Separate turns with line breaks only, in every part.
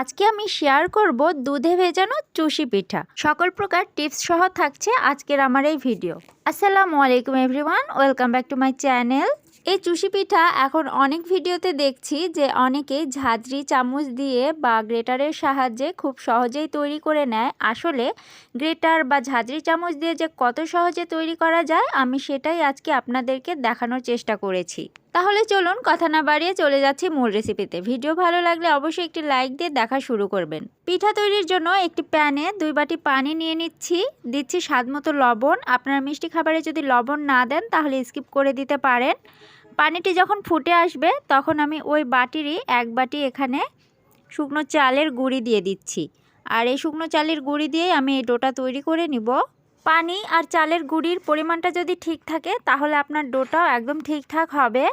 আজকে আমি শেয়ার করব দুধে ভেজানো চুষি পিঠা। সকল প্রকার টিপস সহ থাকছে আজকের আমার এই ভিডিও আসসালামু আলাইকুম everyone welcome back to my channel এই চুষি পিঠা এখন অনেক ভিডিওতে দেখছি যে অনেকেই ঝাঁঝরি চামচ দিয়ে বা গ্রেটারের সাহায্যে খুব সহজেই তৈরি করে নেয়। আসলে গ্রেটার বা ঝাঁঝরি চামচ দিয়ে যে কত সহজে তৈরি করা যায়, আমি সেটাই আজকে আপনাদেরকে দেখানোর চেষ্টা করেছি। তাহলে চলুন কথা না বাড়িয়ে চলে যাচ্ছি মূল রেসিপিতে ভিডিও ভালো লাগলে অবশ্যই একটি লাইক দিয়ে দেখা শুরু করবেন। পিঠা তৈরির জন্য একটি প্যানে দুই বাটি পানি নিয়ে নিচ্ছি। দিচ্ছি স্বাদ মতো লবণ। আপনার মিষ্টি খাবারে যদি লবণ না দেন, তাহলে স্কিপ করে দিতে পারেন। পানিটি যখন ফুটে আসবে, তখন আমি ওই বাটিরই এক বাটি এখানে শুকনো চালের গুঁড়ি দিয়ে দিচ্ছি। আর এই শুকনো চালের গুঁড়ি দিয়েই আমি এই ডোটা তৈরি করে নিব। পানি আর চালের গুঁড়ির পরিমাণটা যদি ঠিক থাকে, তাহলে আপনার ডোটাও একদম ঠিকঠাক হবে।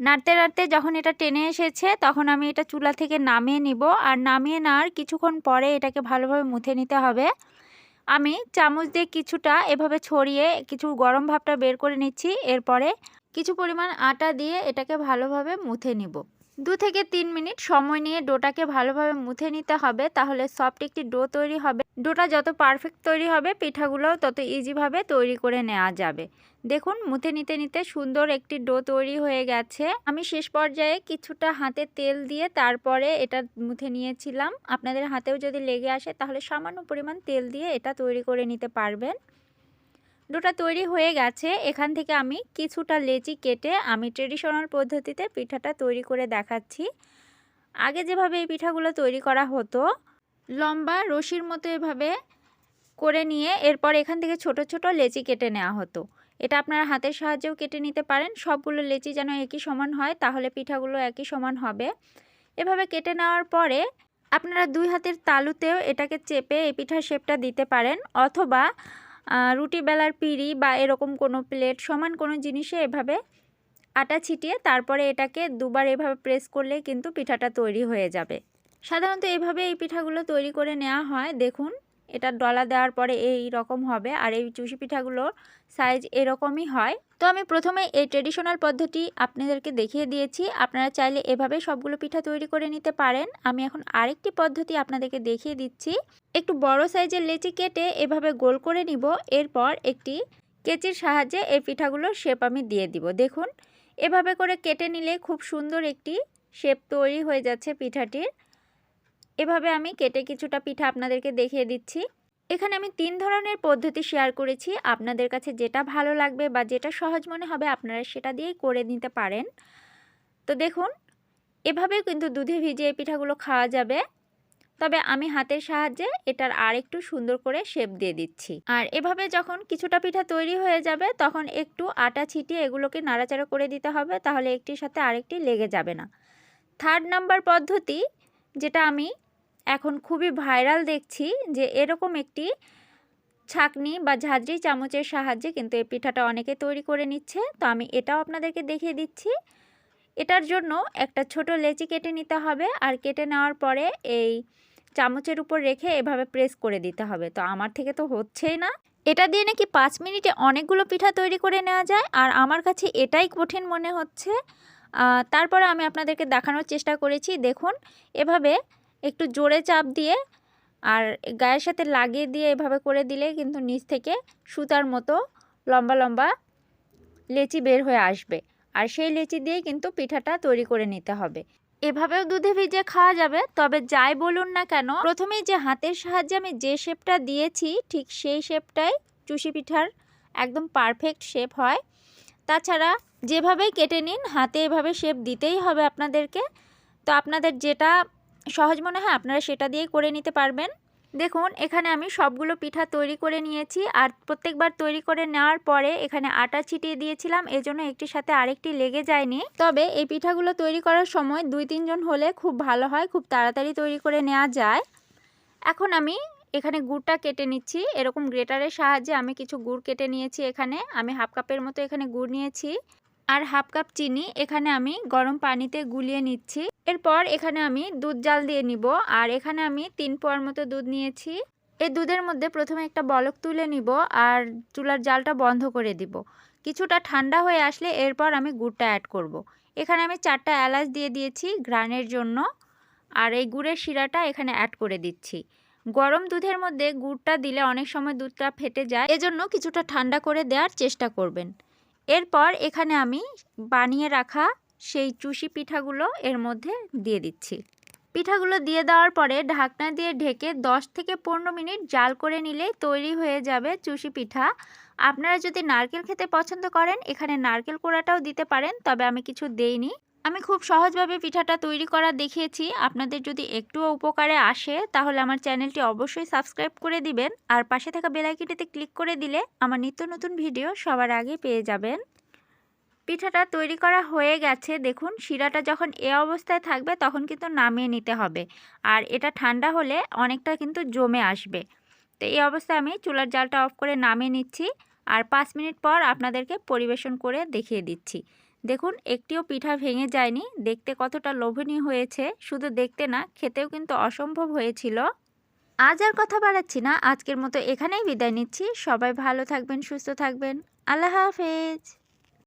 নাড়তে নাড়তে যখন এটা টেনে এসেছে, তখন আমি এটা চুলা থেকে নামিয়ে নিব। আর নামিয়ে নেওয়ার কিছুক্ষণ পরে এটাকে ভালোভাবে মুথে নিতে হবে। আমি চামচ দিয়ে কিছুটা এভাবে ছড়িয়ে কিছু গরম ভাবটা বের করে নিচ্ছি। এরপরে কিছু পরিমাণ আটা দিয়ে এটাকে ভালোভাবে মুথে নিব। দু থেকে তিন মিনিট সময় নিয়ে ডোটাকে ভালোভাবে মুথে নিতে হবে, তাহলে সফট একটি ডো তৈরি হবে। ডোটা যত পারফেক্ট তৈরি হবে, পিঠাগুলোও তত ইজিভাবে তৈরি করে নেওয়া যাবে। দেখুন মুথে নিতে নিতে সুন্দর একটি ডো তৈরি হয়ে গেছে। আমি শেষ পর্যায়ে কিছুটা হাতে তেল দিয়ে তারপরে এটা মুথে নিয়েছিলাম। আপনাদের হাতেও যদি লেগে আসে, তাহলে সামান্য পরিমাণ তেল দিয়ে এটা তৈরি করে নিতে পারবেন। ডোটা তৈরি হয়ে গেছে। এখান থেকে আমি কিছুটা লেচি কেটে আমি ট্রেডিশনাল পদ্ধতিতে পিঠাটা তৈরি করে দেখাচ্ছি। আগে যেভাবে এই পিঠাগুলো তৈরি করা হতো, লম্বা রশির মতো এভাবে করে নিয়ে এরপর এখান থেকে ছোট ছোট লেচি কেটে নেওয়া হতো। এটা আপনারা হাতের সাহায্যেও কেটে নিতে পারেন। সবগুলো লেচি যেন একই সমান হয়, তাহলে পিঠাগুলো একই সমান হবে। এভাবে কেটে নেওয়ার পরে আপনারা দুই হাতের তালুতেও এটাকে চেপে এই পিঠার শেপটা দিতে পারেন। অথবা রুটি, বেলার পিড়ি বা এরকম কোনো প্লেট সমান কোনো জিনিসে এভাবে আটা ছিটিয়ে তারপরে এটাকে দুবার এভাবে প্রেস করলে কিন্তু পিঠাটা তৈরি হয়ে যাবে। সাধারণত এভাবে এই পিঠাগুলো তৈরি করে নেওয়া হয়। দেখুন এটা ডলা দেওয়ার পরে এই রকম হবে আর এই চুষি পিঠাগুলোর সাইজ এরকমই হয়। তো আমি প্রথমে এই ট্রেডিশনাল পদ্ধতি আপনাদেরকে দেখিয়ে দিয়েছি। আপনারা চাইলে এভাবে সবগুলো পিঠা তৈরি করে নিতে পারেন। আমি এখন আরেকটি পদ্ধতি আপনাদেরকে দেখিয়ে দিচ্ছি। একটু বড় সাইজের লেচি কেটে এভাবে গোল করে নিব। এরপর একটি কেচির সাহায্যে এই পিঠাগুলোর শেপ আমি দিয়ে দিব। দেখুন, এভাবে করে কেটে নিলে খুব সুন্দর একটি শেপ তৈরি হয়ে যাচ্ছে পিঠাটির। এভাবে আমি কেটে কিছুটা পিঠা আপনাদেরকে দেখিয়ে দিচ্ছি। এখানে আমি তিন ধরনের পদ্ধতি শেয়ার করেছি। আপনাদের কাছে যেটা ভালো লাগবে বা যেটা সহজ মনে হবে আপনারা সেটা দিয়েই করে নিতে পারেন। তো দেখুন, এভাবেও কিন্তু দুধে ভিজিয়ে পিঠাগুলো খাওয়া যাবে। তবে আমি হাতের সাহায্যে এটার আর একটু সুন্দর করে শেপ দিয়ে দিচ্ছি। আর এভাবে যখন কিছুটা পিঠা তৈরি হয়ে যাবে, তখন একটু আটা ছিটিয়ে এগুলোকে নাড়াচাড়া করে দিতে হবে, তাহলে একটির সাথে আরেকটি লেগে যাবে না। থার্ড নাম্বার পদ্ধতি, যেটা আমি এখন খুবই ভাইরাল দেখছি যে এরকম একটি ছাকনি বা ঝাঁঝরি চামচের সাহায্যে কিন্তু এই পিঠাটা অনেকে তৈরি করে নিচ্ছে। তো আমি এটাও আপনাদেরকে দেখিয়ে দিচ্ছি। এটার জন্য একটা ছোট লেচি কেটে নিতে হবে আর কেটে নেওয়ার পরে এই চামচের উপর রেখে এভাবে প্রেস করে দিতে হবে। তো আমার থেকে তো হচ্ছেই না। এটা দিয়ে নাকি পাঁচ মিনিটে অনেকগুলো পিঠা তৈরি করে নেওয়া যায় আর আমার কাছে এটাই কঠিন মনে হচ্ছে। তারপরে আমি আপনাদেরকে দেখানোর চেষ্টা করেছি। দেখুন, এভাবে একটু জোরে চাপ দিয়ে আর গায়ের সাথে লাগিয়ে দিয়ে এভাবে করে দিলে কিন্তু নিচ থেকে সুতার মতো লম্বা লম্বা লেচি বের হয়ে আসবে। আর সেই লেচি দিয়েই কিন্তু পিঠাটা তৈরি করে নিতে হবে। এভাবেও দুধে ভিজে খাওয়া যাবে, তবে যাই বলুন না কেন, প্রথমেই যে হাতের সাহায্যে আমি যে শেপটা দিয়েছি, ঠিক সেই শেপটাই চুষি পিঠার একদম পারফেক্ট শেপ হয়। তাছাড়া যেভাবেই কেটে নিন, হাতে এভাবে শেপ দিতেই হবে আপনাদেরকে। তো আপনাদের যেটা সহজ মনে হয় আপনারা সেটা দিয়েই করে নিতে পারবেন। দেখুন, এখানে আমি সবগুলো পিঠা তৈরি করে নিয়েছি আর প্রত্যেকবার তৈরি করে নেওয়ার পরে এখানে আটা ছিটিয়ে দিয়েছিলাম, এজন্য একটির সাথে আরেকটি লেগে যায়নি। তবে এই পিঠাগুলো তৈরি করার সময় দুই তিনজন হলে খুব ভালো হয়, খুব তাড়াতাড়ি তৈরি করে নেওয়া যায়। এখন আমি এখানে গুড়টা কেটে নিচ্ছি, এরকম গ্রেটারের সাহায্যে আমি কিছু গুড় কেটে নিয়েছি এখানে। আমি হাফ কাপের মতো এখানে গুড় নিয়েছি। আর হাফ কাপ চিনি এখানে আমি গরম পানিতে গুলিয়ে নিচ্ছি। এরপর এখানে আমি দুধ জাল দিয়ে নিব আর এখানে আমি তিন পোয়ার মতো দুধ নিয়েছি। এই দুধের মধ্যে প্রথমে একটা বলক তুলে নিব আর চুলার জালটা বন্ধ করে দিব। কিছুটা ঠান্ডা হয়ে আসলে এরপর আমি গুড়টা অ্যাড করব। এখানে আমি চারটা এলাচ দিয়ে দিয়েছি ঘ্রাণের জন্য আর এই গুড়ের শিরাটা এখানে অ্যাড করে দিচ্ছি। গরম দুধের মধ্যে গুড়টা দিলে অনেক সময় দুধটা ফেটে যায়, এজন্য কিছুটা ঠান্ডা করে দেওয়ার চেষ্টা করবেন। এরপর এখানে আমি বানিয়ে রাখা সেই চুষি পিঠাগুলো এর মধ্যে দিয়ে দিচ্ছি। পিঠাগুলো দিয়ে দেওয়ার পরে ঢাকনা দিয়ে ঢেকে 10 থেকে পনেরো মিনিট জাল করে নিলে তৈরি হয়ে যাবে চুষি পিঠা। আপনারা যদি নারকেল খেতে পছন্দ করেন, এখানে নারকেল কোড়াটাও দিতে পারেন, তবে আমি কিছু দেইনি। আমি খুব সহজভাবে পিঠাটা তৈরি করা দেখিয়েছি। আপনাদের যদি একটুও উপকারে আসে, তাহলে আমার চ্যানেলটি অবশ্যই সাবস্ক্রাইব করে দিবেন। আর পাশে থাকা বেলাইকিটিতে ক্লিক করে দিলে আমার নিত্য নতুন ভিডিও সবার আগে পেয়ে যাবেন। পিঠাটা তৈরি করা হয়ে গেছে। দেখুন, শিরাটা যখন এ অবস্থায় থাকবে, তখন কিন্তু নামিয়ে নিতে হবে। আর এটা ঠান্ডা হলে অনেকটা কিন্তু জমে আসবে। তো এই অবস্থায় আমি চুলার জালটা অফ করে নামিয়ে নিচ্ছি। আর পাঁচ মিনিট পর আপনাদেরকে পরিবেশন করে দেখিয়ে দিচ্ছি। দেখুন, একটিও পিঠা ভেঙে যায়নি। দেখতে কতটা লোভনীয় হয়েছে। শুধু দেখতে না, খেতেও কিন্তু অসম্ভব হয়েছিল। আজ আর কথা বাড়াচ্ছি না। আজকের মতো এখানেই বিদায় নিচ্ছি। সবাই ভালো থাকবেন, সুস্থ থাকবেন। আল্লাহ হাফেজ।